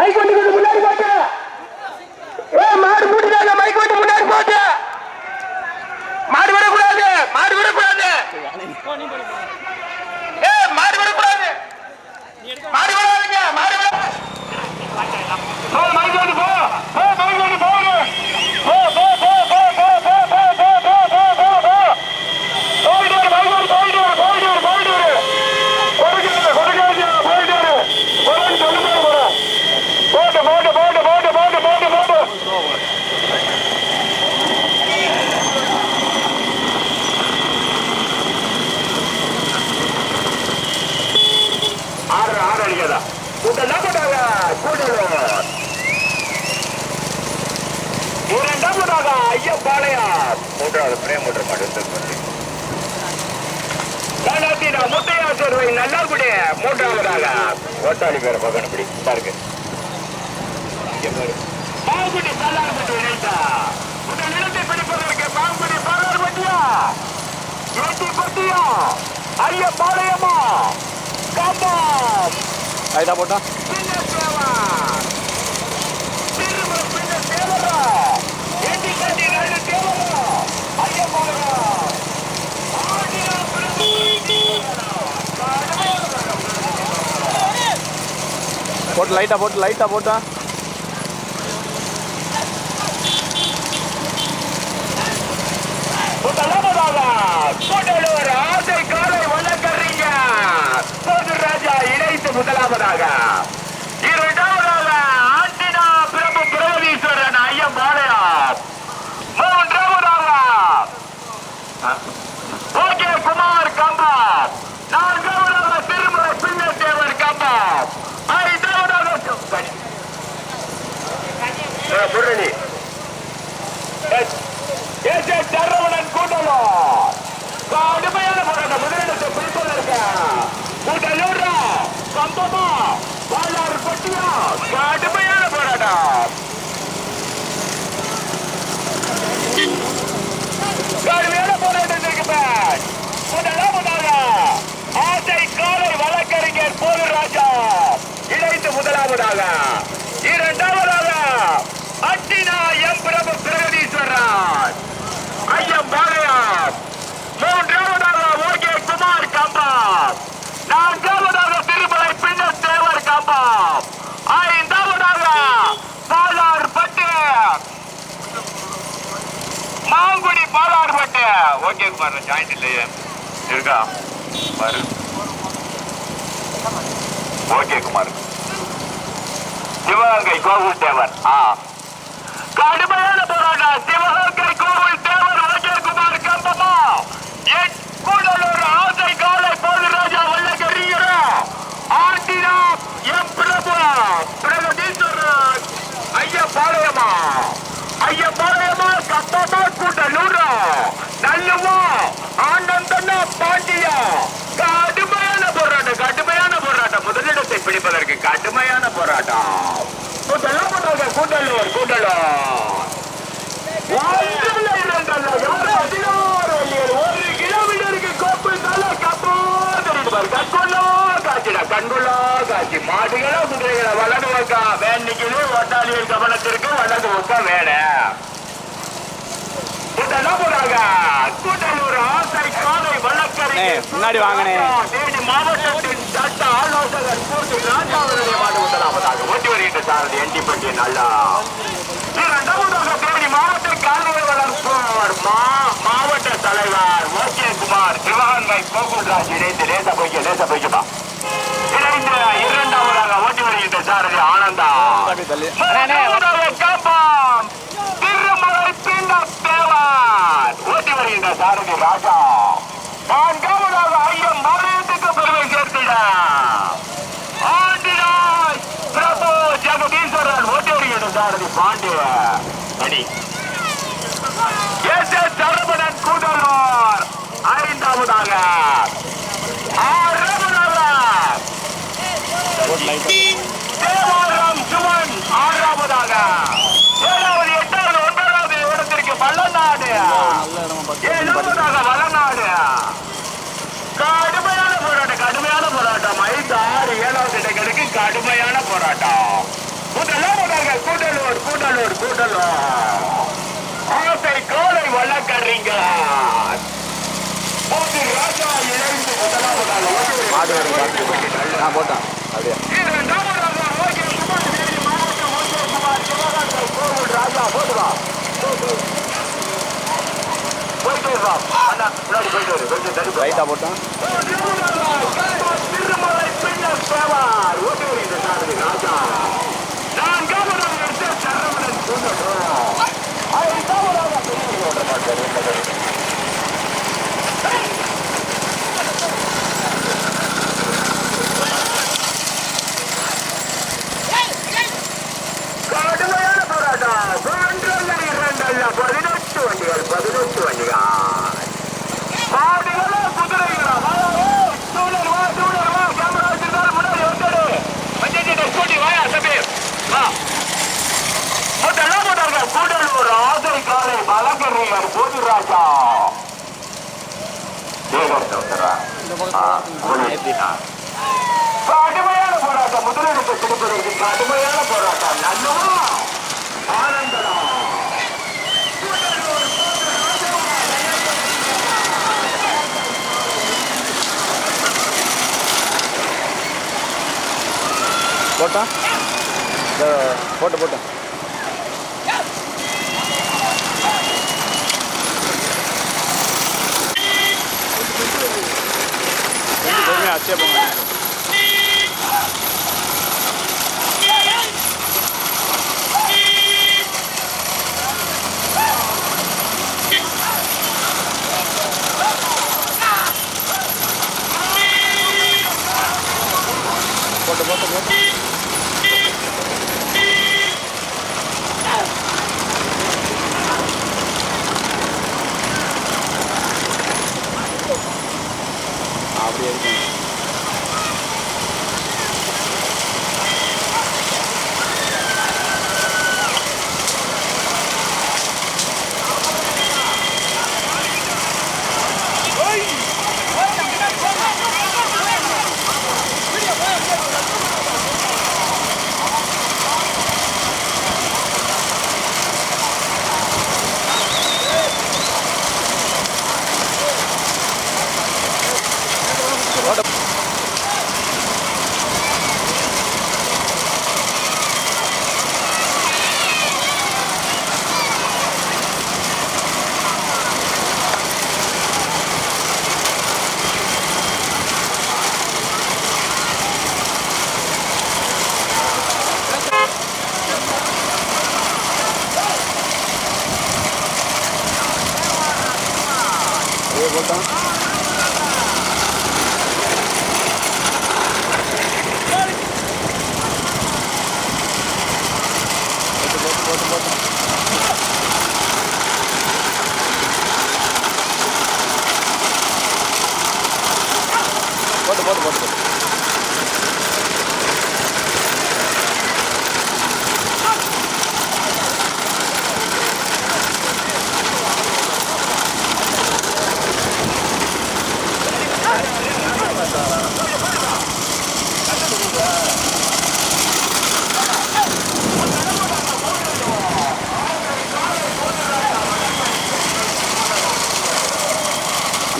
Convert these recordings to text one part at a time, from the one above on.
Mic வண்டி கொஞ்சம் முன்னாடி போட்டு ಅದು ಪ್ರೇಮೂಟ ಮಾಡಿರ್ತಕ್ಕಂಥ முத்தையாசர் நல்லா கூட மூன்றாவதாக. ஓட்டாளி பேர பார்க்கணும் பிடி பாருங்க பாம்புடி சாதாரணப்பட்டு இணைத்தா இந்த நிலத்தை பிடிப்பதற்கு பாம்புடி சாதாரணப்பட்டியா ஏட்டி பட்டியா ஐயா பாளையமா? காம்பா போட்டா போட்டு லைட்டாக போட்டு லைட்டாக போட்டா. முதலாவதாக கூடலூர் ஆசை காலை வழக்கறீங்க சோது ராஜா இணைத்து முதலாவதாக இரண்டாவதாக ஆண்டினா பிரபு பிரகதீஸ்வரன் ஐயம் பாளையா மூன்றாவதாக ஓகே குமார் கம்பா நான்காவதாக திருமலை பின்னத்தேவர் கம்பா ஐந்தாவதாக முரளி ஏசே சரவணன் கூட்டலூர் கடுமையான போராட்டம் முதலிடத்தை பிடிப்பதற்கு கூட்டலூரா கம்பமா பாலாறு பட்டியா கடுமையான போராட்டம் கடுமையான போராட்டத்திற்கு பின் முதலாவதாக ஆசை காலை வழக்கறிஞர் போது ராஜா. இணைந்து முதலாவதாக. இரண்டாவதாக பிரகதீஸ்வரன் ஐயம் பாளையா மூன்றாவதாக ஓகே குமார் கம்பா நான்காவதாக திருமலை பின்னர் தேவர் கம்பா ஐந்தாவதாக பாலார் பட்டு மாங்குடி பாலார் பட்டு ஓகே குமார் ஜாயிண்ட் இல்லையே. இருக்கா? பாரு. O K Kumar. Sivaganga Gokul தேவர். ஆ கடுமையான போராட்டம் சிவகங்கை கோவில் தேவர் விஜயகுமார் கம்பமா என் கூடலூர் ஆசை காலை போது ராஜா வல்லகரியர ஆண்டினா எம் பிரபு பிரகதீஸ்வரன் ஐயா பாளையமா ஐயா பாளையமா கம்பமா கூடலூரா நல்லவா ஆனந்தனா பாண்டியா கடுமையான போராட்டம் கடுமையான போராட்டம் முதலிடத்தை பிடிப்பதற்கு கடுமையான போராட்டம் கூட்டலூர் கூட்டலூர் கூட்டலூர் ஒன்றில்லை இரண்டல்ல, யாரு பதினாறு வள்ளியர். ஒரு கிலோமீட்டருக்கு கோப்பு தலை கப்போ தெரியுது பாரு. கண்கொள்ளா காட்சிடா, கண்கொள்ளா காட்சி. மாடுகளா, குதிரைகளா, வளர்ந்து வைக்கா வேண்டிக்குது, ஓட்டாளியின் கவனத்திற்கு வளர்ந்து வைக்க வேணும். இதெல்லாம் போறாங்க. கூட்டலூர் ஆசை காலை வழக்கறிஞர் அண்ணே, முன்னாடி மாவட்டத்தின் சட்ட ஆலோசகர் பூர்த்தி ராஜா அவருடைய மாடு முதலாவதாக ஓட்டி வருகின்ற சாரதி எண்டிப்பட்டி நல்லா. இரண்டாவதாக தேனி மாவட்ட கால்நடை தலைவர் ஓகே குமார் சிவகங்கை கோகுல்ராஜ் இணைந்து லேச போய்க்க லேச போய்க்கப்பா இணைந்து இரண்டாவதாக ஓட்டி வருகின்ற சாரதி ஆனந்தா. காப்பான் திருமலை பின்னப் ஓட்டி வருகின்ற சாரதி ராஜா. நான்காவதாக ஐயம் மறையத்துக்கு பெருமை சேர்த்திட ஆண்டினாய் பிரபு ஜெகதீஸ்வரன் ஓட்டி வருகின்ற சாரதி Pandya. Mani S S Saravanan Gudalur. ஐந்தாவதாக. ஆறாவதாக ஒரு கூட்டணும் ஆசை கோலை வழக்கறிங்க ராஜா இழந்து முதலாவதாக போட்டான். அப்படியே. ராஜா போதுவா போயிட்டு வருவா அண்ணா முன்னாடி போயிட்டு வரு. கொஞ்சம் தடுப்பு ரைட்டா போட்டான். கடுமையான போராட்டம் முதலிடத்தை கொடுப்பதற்கு கடுமையான போராட்டம் நல்லவா ஆனந்தனா போட்டேன் போட்டு போட்டேன் হয়ে আছে এবং Bota, bota, bota.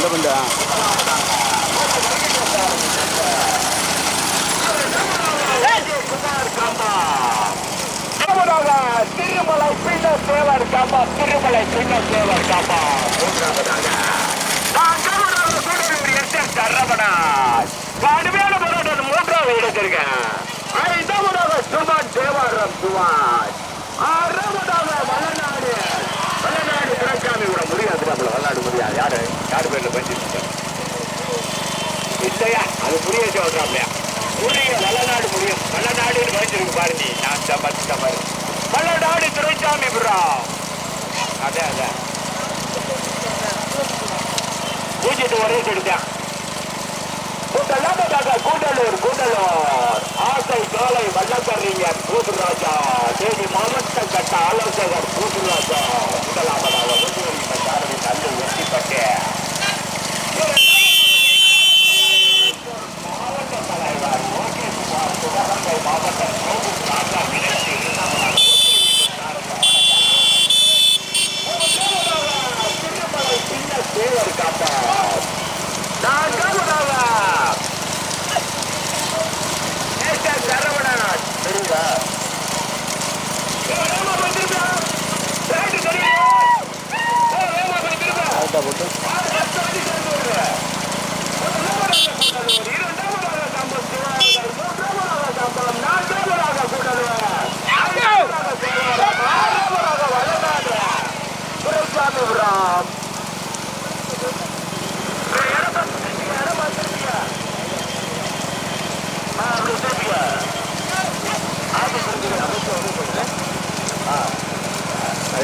அந்த பண்டா திருமலை பின்ன சேவர் காப்பா திருமலை பின்ன சேவர் காப்பா மூன்றாவதாக நான்காவதாக கூடலூர் எஸ் எஸ் சரவணன் கடுமையான போராட்டம் மூன்றாவது இடத்திருக்கேன் ஐந்தாவதாக சுமான் தேவாரம் சுமான் ஆறாவதாக வல்லநாடு திறக்காமி விட முடியாது நம்மள வல்லாடு முடியாது யாரு? யாரு பேர்ல பஞ்சிருக்க இல்லையா? அது புரிய சொல்றாப்லையா? புரிய வல்லநாடு முடியும் வல்லநாடுன்னு பயந்துருக்கு பாரு நீ நான் சம்பாதிச்ச பாரு வல்லநாடு துரைசாமி புரா அதான் அதான் பூஜ்ஜியத்து ஒரே சொல்லிட்டான் அடுத்ததாக கூடலூர் கூடலூர் ஆசை காலை வல்லக்கறிஞர் கூட்டுராஜா தேனி மாவட்ட கட்ட ஆலோசகர் கூட்டுராஜா முதலாவதாக மாவட்ட தலைவர் லோகேஷ் குமார் சிவகங்கை மாவட்டம் கோவில் ராஜா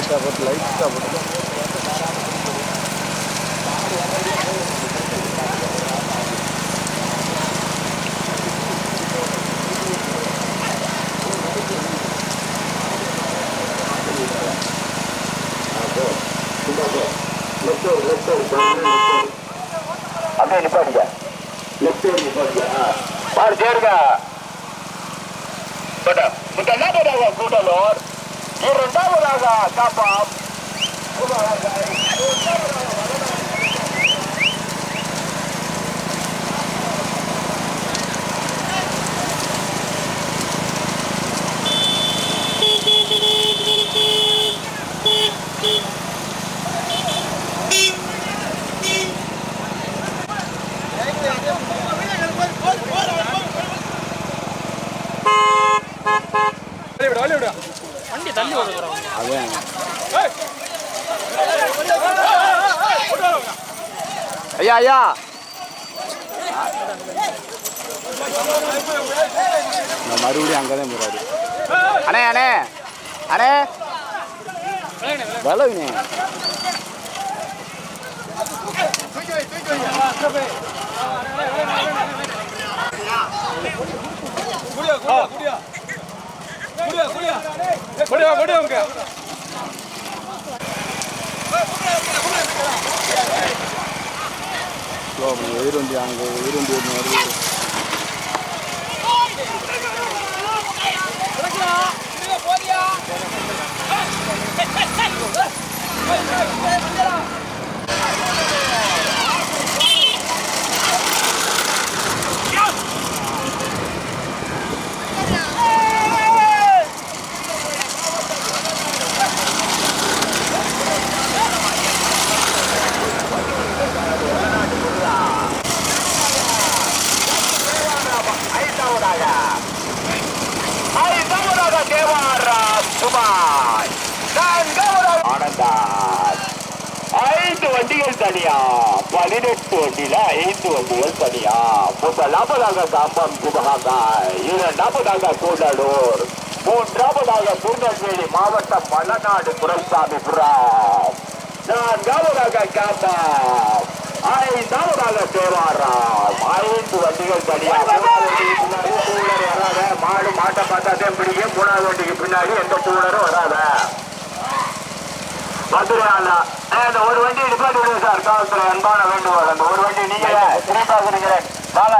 லைட்டாக போட்டு லைட்டாக போட்டு அப்படியே நிப்பாட்டிக்க லெஃப்ட் நிப்பாட்டிக்க பாரு சேருங்க முதலாவதாக கூடலூர் இரண்டாவதாக காப்பாம் அதான் ஐயா. மறுபடியும் அங்கே தான் போகிறாரு அண்ணே அண்ணே. அண்ணே பலவினே ஸ்லோ எதிர் வண்டி அங்கே எதிர் வண்டி ஒன்று வருது போதியா ஐந்தாவதாக தேவாரா சுபாய் நான்காவதாக ஆனந்தார் ஐந்து வண்டிகள் தனியா? பதினெட்டு வண்டியில ஐந்து வண்டிகள் தனியா? முதலாவதாக காம்பம் சிவகாங்காய் இரண்டாவதாக கூடலூர் மூன்றாவதாக திருநெல்வேலி மாவட்டம் மலநாடு நான் நான்காவதாக காம்பம் ஐந்தாவதாக தேவாராம் ஐந்து வண்டிகள் தனியா மூணாவது வண்டிக்கு பின்னாடி டூலர் வராத. மாடு மாட்டை பார்த்தாதே பிடிக்கும் மூணாவது வண்டிக்கு பின்னாடி எந்த டூலரும் வராத. மதுரையால இந்த ஒரு வண்டி நிப்பாட்டி விடுங்க சார். காவல்துறை அன்பான வேண்டுகோள் அந்த ஒரு வண்டி நீங்க திரும்பி பாக்குறீங்க வாங்க.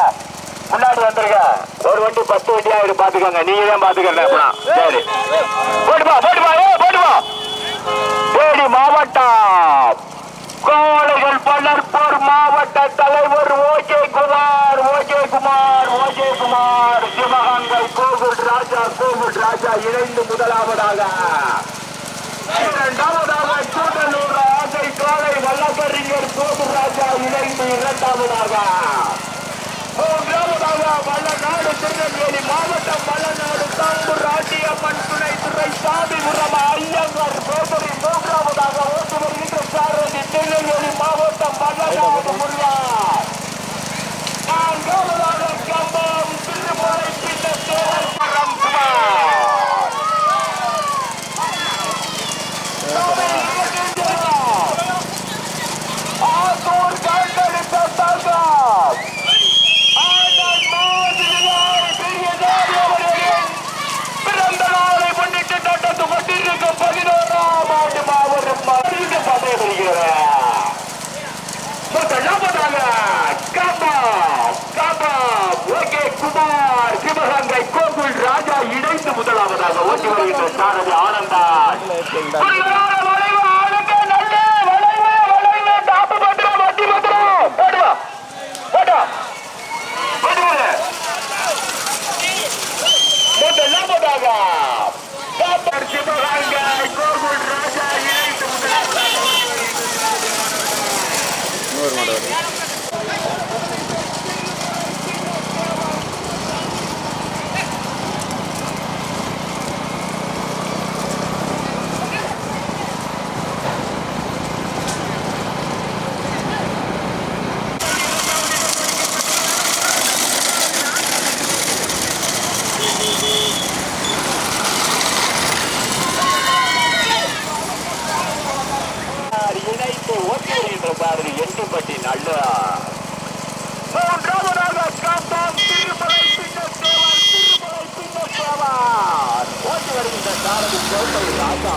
முன்னாடி வந்துருங்க. ஒரு வண்டி பத்து வண்டியா இருக்கு பாத்துக்கோங்க நீங்க தான் பாத்துக்கிறேன் சரி. போட்டுப்பா போட்டுப்பா ஏ போட்டுப்பா தேனி மாவட்டம் கோழைகள் பலர்போர் மாவட்ட தலைவர் O K Kumar O K Kumar O K Kumar Sivaganga Gokul Raja இணைந்து முதலாவதாக. இரண்டாவதாக கூட்டலூர் ஆசை காலை வல்லபறிஞர் கோகுல் ராஜா இணைந்து இரண்டாவதாக. மூன்றாவதாக வல்லநாடு திருநெல்வேலி மாவட்டம் வல்லநாடு தாம்பூர் ராட்டியம்மன் துணை துறை சாமி சாமிபுரம் ஐயங்கார் கோபுரி மூன்றாவதாக ஓட்டு இன்று சாரதி திருநெல்வேலி மாவட்டம் வல்லநாடு முருகா நான்காவதாக கம்பம் திருமலை பின்ன தேவரம் குமார் ஆத்தூர் கண்டெடுத்த தங்கம் ஆண்டாள் மாதிரியாய் பெரிய ஜாதி அவர்களின் பிறந்த நாளை முன்னிட்டு நடந்து கொண்டிருக்கும் பதினோராம் ஆண்டு மாவட்டம் மருந்து பதவிடுகிறது முதலாவதாக கபா கபா ஓகே குமார் சிவகங்கை கோகுல் ராஜா இணைந்து முதலாவதாக ஓட்டி வருகின்ற சாரதி ஆனந்தான் புரியாத வளைவு ஆளுங்க நல்ல வளைவு வளைவு டாப்பு பத்திரம் வட்டி பத்திரம் போடுவா போட்டா போடுவாரு முதலாவதாக காப்பர் சிவகங்கை கோகுல் ராஜா இணைந்து முதலாவதாக இன்னொரு மாடு வருது இணைத்து ஒத்திருக்கின்ற பாரதி எட்டுப்பட்டி நல்ல மூன்றாவதாக காப்பாம் திருமலை பின்னத்தேவர் திருமலை பின்னத்தேவர் ஓட்டி வருகின்ற சாரதி கோட்டை ராஜா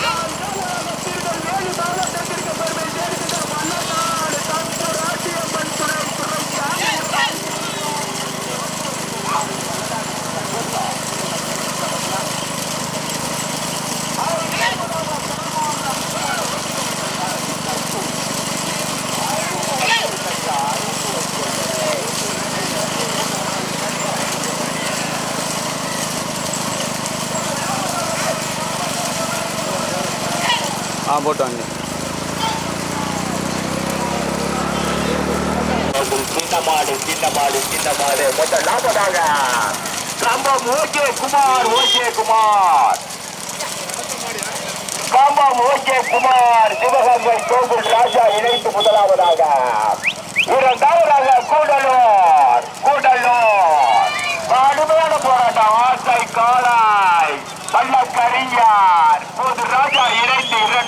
நான்காவதாக திருநெல்வேலி மாவட்டத்திற்கு பெருமை சேர்க்கின்ற மன்னநாடு தம்பு ராட்டியம்மன் துணை துறைசாமி ஆ போட்டு வாங்க சின்னமாடு சின்னமாடு சின்னமாடு முதலாவதாக Cumbum O K Kumar O K Kumar. Cumbum O K Kumar Sivaganga Gokul Raja இணைத்து முதலாவதாக. இரண்டாவதாக கூடலூர் கூடலூர். கடுமையான போராட்டம். ஆசை காளாய் பள்ளக்கறிஞர் போது ராஜா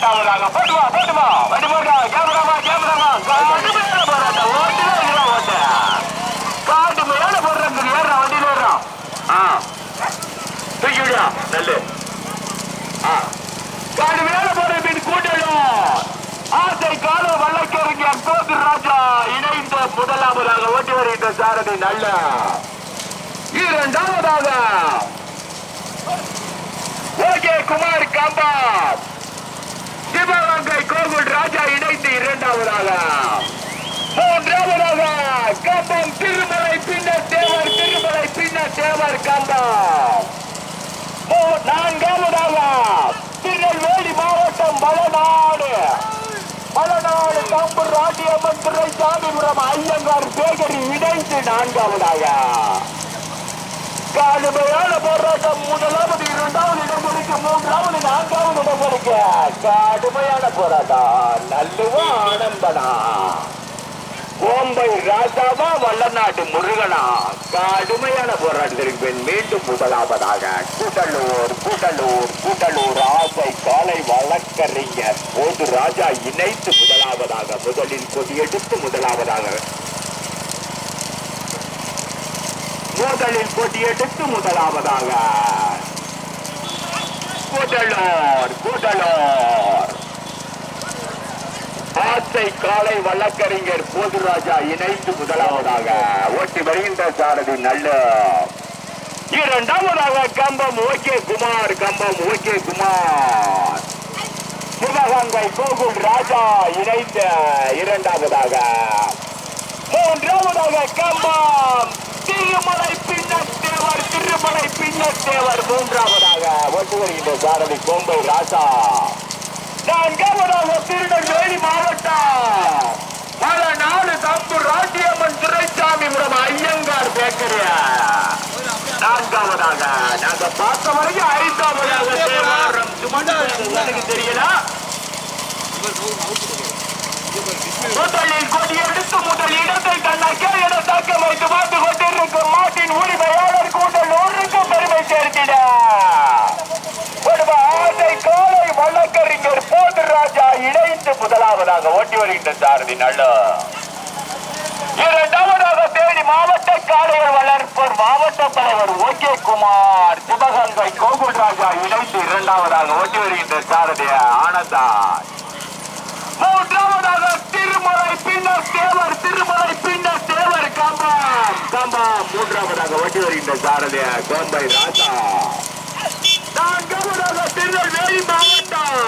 இரண்டாவதாக போட்டுவா போட்டுவா. வண்டி போட்டா கேமராமா கேமராமா கடுமையான போராட்டம். ஓட்டுல இருக்கிற ஓட்ட. கடுமையான போடுறது ஏறான் வண்டியில ஏறான் ஆ. தூக்கி விடுறா நெல்லு. ஆ. கடுமையான போராட்டம் கூட்டலும் ஆசை கால வல்லக்கறிஞர் போது ராஜா இணைந்து முதலாவதாக ஓட்டி வருகின்ற சாரதி நல்ல. இரண்டாவதாக. ஓகே குமார் காம்பாத் சிவகங்கை கோகுல் ராஜா இணைந்து இரண்டாவதாக. மூன்றாவதாக கம்பம் திருமலை பின்ன தேவர் திருமலை பின்ன தேவர் கம்பம். நான்காவதாக. திருநெல்வேலி மாவட்டம் வளநாடு. வளநாடு தம்பூர் ராட்டியம்மன் துறை சாமிபுரம் ஐயங்கார் சேகரி இணைந்து நான்காவதாக. கடுமையான போராட்டம் முதலாவது இரண்டாவது இடங்களுக்கு மூன்றாவது நான்காவது இடங்களுக்கு. கடுமையான போராட்டம். நல்லவா ஆனந்தனா கோம்பை ராஜாவா வல்லநாட்டு முருகனா? கடுமையான போராட்டத்திற்கு பின் மீண்டும் முதலாவதாக கூட்டலூர் கூட்டலூர் கூட்டலூர் ஆசை காலை வழக்கறிஞர் போது ராஜா இணைத்து முதலாவதாக முதலில் கொடியெடுத்து முதலாவதாக முதலில் கொடியெடுத்து முதலாவதாக. கூட்டலூர் கூட்டலூர் ஆசை காலை வழக்கறிஞர் போதுராஜா இணைந்து முதலாவதாக. ஓட்டி வருகின்ற சாரதி நல்ல. இரண்டாவதாக Cumbum O K Kumar Cumbum O K Kumar. Sivaganga Gokul Raja இணைந்த இரண்டாவதாக. மூன்றாவதாக கம்பம் திருமலை பின்னத்தேவர் திருமலை பின்னத்தேவர் மூன்றாவதாக ஓட்டி வருகின்ற சாரதி கோம்பை ராஜா நான்காவதாக திருநெல்வேலி மாவட்டம். பல நாடு தம்பு ராட்டியம்மன் துரைசாமிபுரம் ஐயங்கார் பேக்கரி நான்காவதாக நாங்க பார்த்த வரைக்கும் ஐந்தாவதாக தேவாரம். எனக்கு தெரியல? முதலில் கொடி எடுத்து முதல் இடத்தை தன்னக்கே என தக்க வைத்து பார்த்து கொண்டிருக்கும் மாட்டின் உரிமையாளர் கூட்டலூருக்கு பெருமை சேர்த்திட. ஒருவர் ஆசை காலை வழக்கறிஞர் போது ராஜா இணைந்து முதலாவதாக ஓட்டி வருகின்ற சாரதி நல்ல. இரண்டாவதாக தேனி மாவட்ட காளையர் வளர்ப்பர் மாவட்ட தலைவர் ஓகே குமார் சிவகங்கை கோகுல் ராஜா இணைந்து இரண்டாவதாக ஓட்டி வருகின்ற சாரதி ஆனந்தா. மூன்றாவதாக திருமலை பின்னர் தேவர் திருமலை பின்னர் தேவர். காம்பாம் காம்பாம். மூன்றாவதாக ஓட்டி வருகின்ற சாரதிய கோம்பை ராஜா. நான்காவதாக திருநெல்வேலி மாவட்டம்.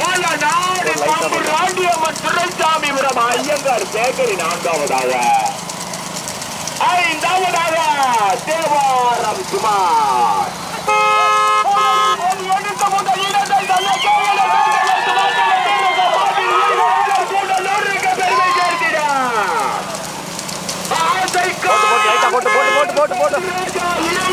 பல நாடு பாம்பு ராண்டியம்மன் துரைசாமிபுரம் ஐயங்கார் சேகரி நான்காவதாக. ஐந்தாவதாக தேவாரம் குமார் bota, bota.